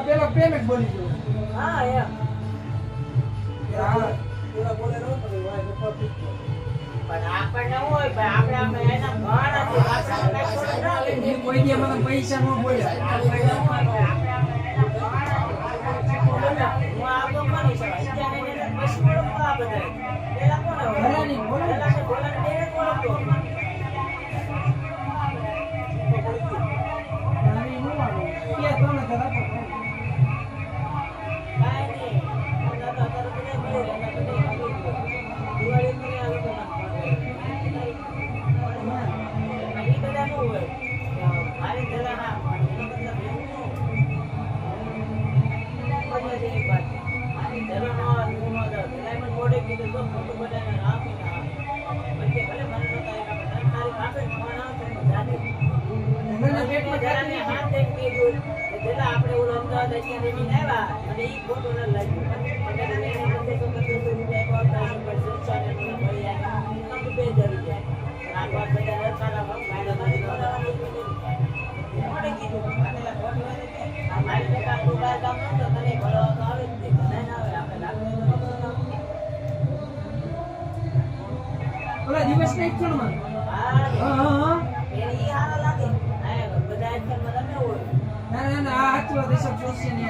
પેલા પેમેન્ટ બોલી ગયું. હા એમ. પણ આપણને હોય પણ આપણે આપણે એના ઘણા કાંઈ મને પૈસા ન બોલ્યા. Okay. મને હાથ એક કીધું જેલા આપણે ઓલો અમદાવાદ અત્યારે લઈને આવ્યા અને ઈ ફોટો ને લાગ્યું. અને એને બસો બસો રૂપિયા આપ્યા હતા, પણ શિક્ષાને મને મળી આવ્યા. આમ બે ધરી જાય. વાત બધા સારા ભાવ ફાયદા થાય નથી. કીધું, અને ખોટું આ મારી ટકા તું બહાર ગામ નહોતો, તને ભણાવવા તો આવે જ નહીં. ના, ના આવે, આપણે લાગતું તો ઓલા દિવસ નહીં પણ મને હા, હા હા એને લાગે. ન. ના ના આ વાત હિસાબ જોશે ને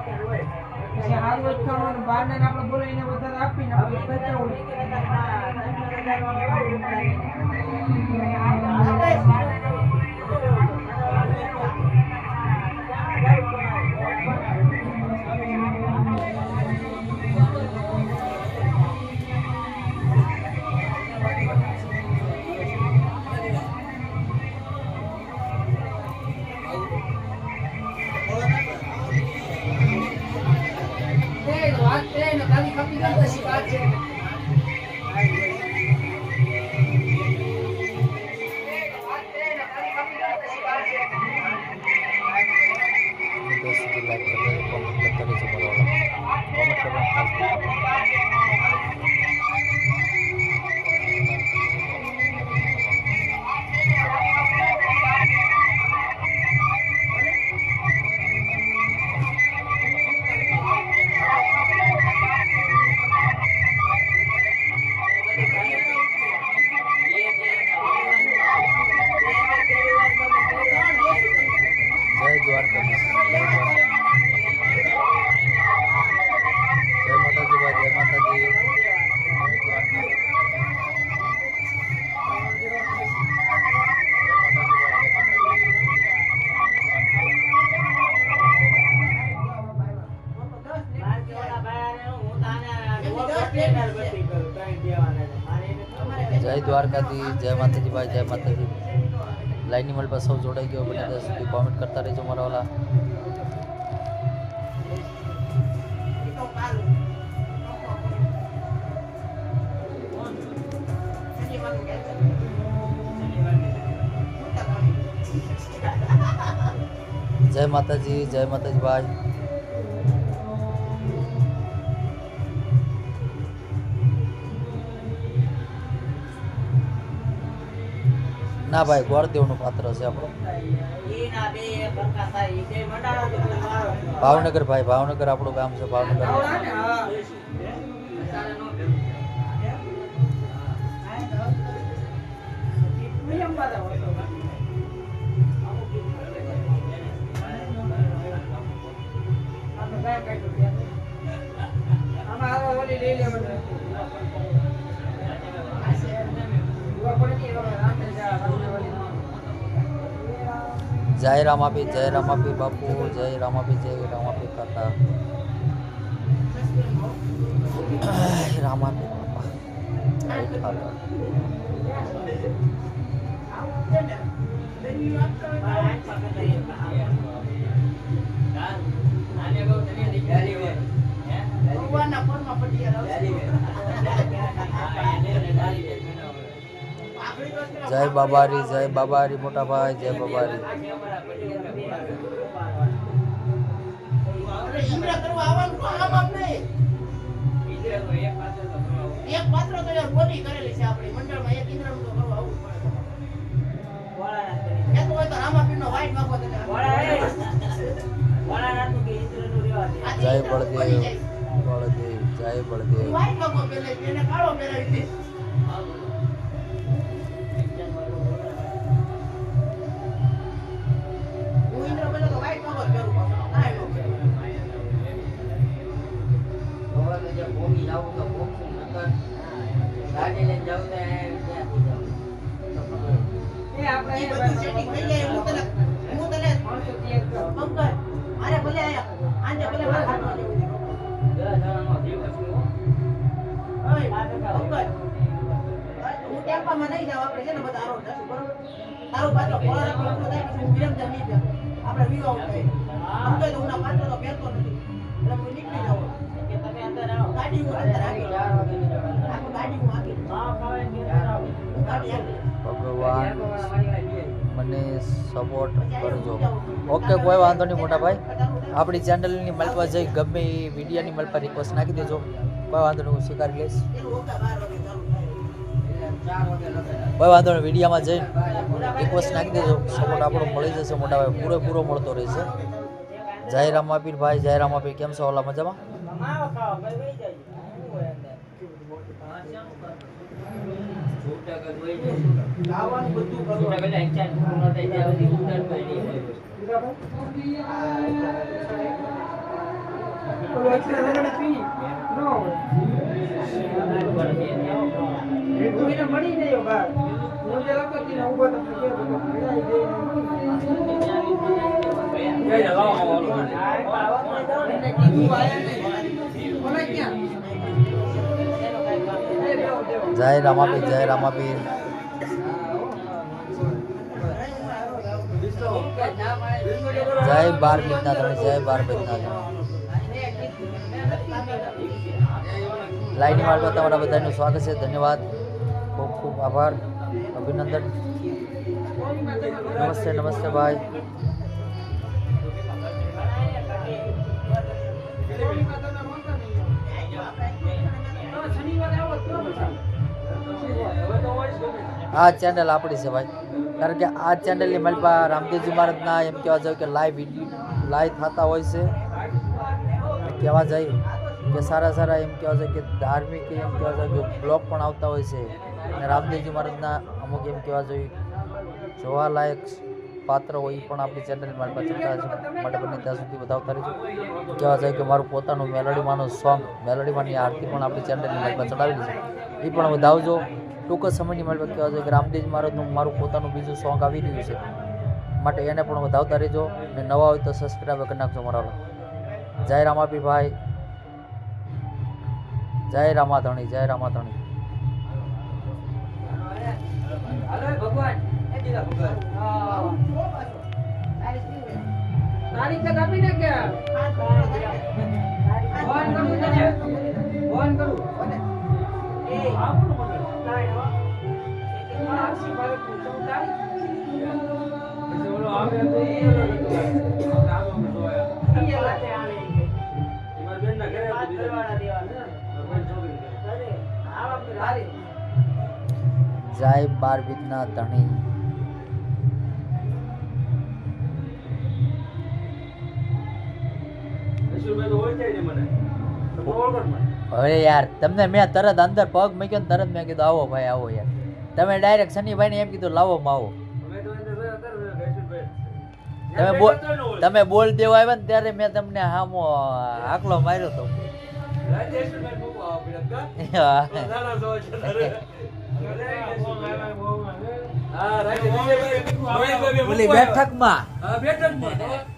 પછી હાલ વચ્ચે બહાર ને આપણે બોલાવીને વધારે આપીને આપણે যদি লাইক করবেন কমেন্ট করতে হবে ভালো হবে কমেন্ট এবং ফেসবুক જય દ્વારકાથી જય માતાજી ભાઈ, જય માતાજી. લાઈનની મળી પાસે સૌ જોડાઈ ગયો, બને ત્યાં સુધી કોમેન્ટ કરતા રહેજો મારા વાલા. જય માતાજી જય માતાજી ભાઈ. ના ભાઈ, ગોળદેવનું પાત્ર છે આપણું ભાવનગર ભાઈ, ભાવનગર આપણું ગામ છે, ભાવનગર. આમાં ઓલી લઈ લેવાનું જય રામ આપી જય રામ આપી બાપુ જય રામ આપી જય રામ આપી કાકા રામ આપી બાપા સાઈ ખાતર ભગવાનના પરમાં પટિયા જય બાબારી જય બાબારી મોટા ભાઈ જય બાબારી. જય બળદેવ આવવાનું તો આમ ટેમ્પામાં નહીં જાઉં આપણે છે ને બધા આરોપ થશું બરોબર? તારું પાત્ર ફોડા રાખી પૂરું થાય પછી હું વિરમ જામ નહીં જાઉં. આપણે વિવાહ થાય સમજાય તો હું ના પાત્ર તો પહેરતો નથી. એટલે હું નીકળી જાઉં. ગાડી હું અંદર રાખી આખું ગાડી હું આપી હું ગાડી આપી ભગવાન મને સપોર્ટ કરજો. ઓકે કોઈ વાંધો નહીં મોટા ભાઈ. આપણી ચેનલની મલપા જઈ ગમે એ વિડીયોની મલપા રિક્વેસ્ટ નાખી દેજો. કોઈ વાંધો નહીં હું સ્વીકારી લઈશ એનું ઓકા બાર વાગે ચાલુ થાય કોઈ વાંધો નહીં, વિડીયોમાં જઈને રિક્વેસ્ટ નાખી દેજો. સપોર્ટ આપણો મળી જશે મોટા ભાઈ. પૂરેપૂરો મળતો રહેશે. જય રામાપીર ભાઈ, જય રામાપીર. કેમ છો ઓલા મજામાં? ગાવાનું બધું કરવાનું જય રામાપીર જય રામાપીર જય બાર બીજના ધણી જય બાર બીજના ધણી લાઈની માર્ગમાં તમારા બધાનું સ્વાગત છે ધન્યવાદ ખૂબ ખૂબ આભાર અભિનંદન નમસ્તે નમસ્તે ભાઈ આ ચેનલ આપણી છે ભાઈ કારણ કે આ ચેનલની મલપા રામદેવજી મહારાજના એમ કહેવા જાય કે લાઈવ વીડિયો લાઈવ થતા હોય છે કહેવા જાય કે સારા સારા એમ કહેવા જાય કે ધાર્મિક એમ કહેવા જાય કે બ્લોગ પણ આવતા હોય છે અને રામદેવજી મહારાજના અમુક એમ કહેવા જોઈએ જોવાલાયક પાત્ર હોય એ પણ આપણી ચેનલ મારી પાસે માટે બને ત્યાં સુધી બતાવતા રહીશું કહેવા જાય કે મારું પોતાનું મેલોડીમાંનું સોંગ મેલોડીમાંની આરતી પણ આપણી ચેનલની મારી ચડાવેલી છે. એ પણ વધાવજો. ટૂંક જ સમયની મારી કહેવા જોઈએ કે રામદેવ મહારાજનું મારું પોતાનું બીજું સોંગ આવી રહ્યું છે. માટે એને પણ વધાવતા રહેજો અને નવા હોય તો સબસ્ક્રાઈબ કરી નાખજો મારા જય રામાપી ભાઈ. જય રામાધણી જય રામાધણી. તારીખ તો કાપી ને કે ફોન કરું તને ફોન કરું એ. આખી ભારતનું જય બાર બીજના ધણી. હવે યાર તમને મેં તરત અંદર પગ મૂક્યો ને તરત મેં કીધું આવો ભાઈ આવો યાર. તમે ડાયરેક્ટ શનિભાઈ ને એમ કીધું લાવો માવો આવો. તમે બોલ તમે બોલ દેવા આવ્યા ને ત્યારે મેં તમને હામો આકલો માર્યો તો. બેઠકમાં. બેઠકમાં.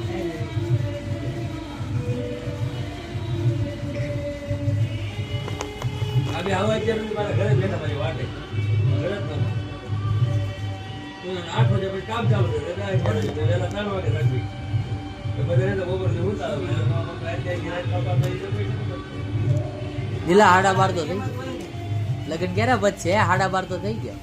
આજે આવા અત્યારે મારા ઘરે બેઠા મારી વાટે ઘરે જ નહોતા. તો આઠ વાગે પછી કામ ચાલુ થયું. એટલે આ ઘરે જ હતો. વહેલા ત્રણ વાગે રાખવી. બધા એને તો બપોરથી ઉતારો. એટલે તો આમાં રાત જાય કે રાત ખાતા તો એ તો કઈ નથી. દિલા હાડા બાર તો થઈ લગન ક્યારે બચશે હાડા બાર તો થઈ ગયા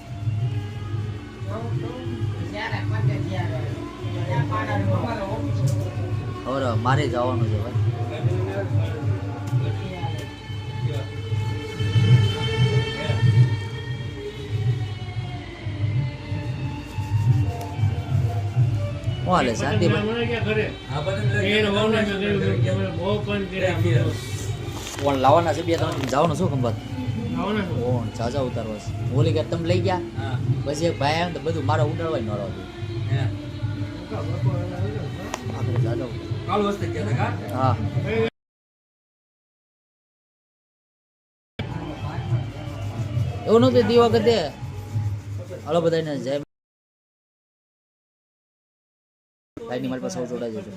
હવે મારે જવાનું છે ભાઈ હાલે શાંતિ કોણ લાવવાના છે બે ત્રણ જવાનું શું ખંભાત કોણ જાજા ઉતારવા છે. ઓલી કે તમે લઈ ગયા? પછી એક ભાઈ આવ્યો ને તો બધું મારે ઉડાડવા ન રહેતું હે. એવું નતું દી. વખતે હલો બધાને જય ભાઈની મારી પાસે જોડાઈ જજો.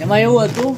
એમાં એવું હતું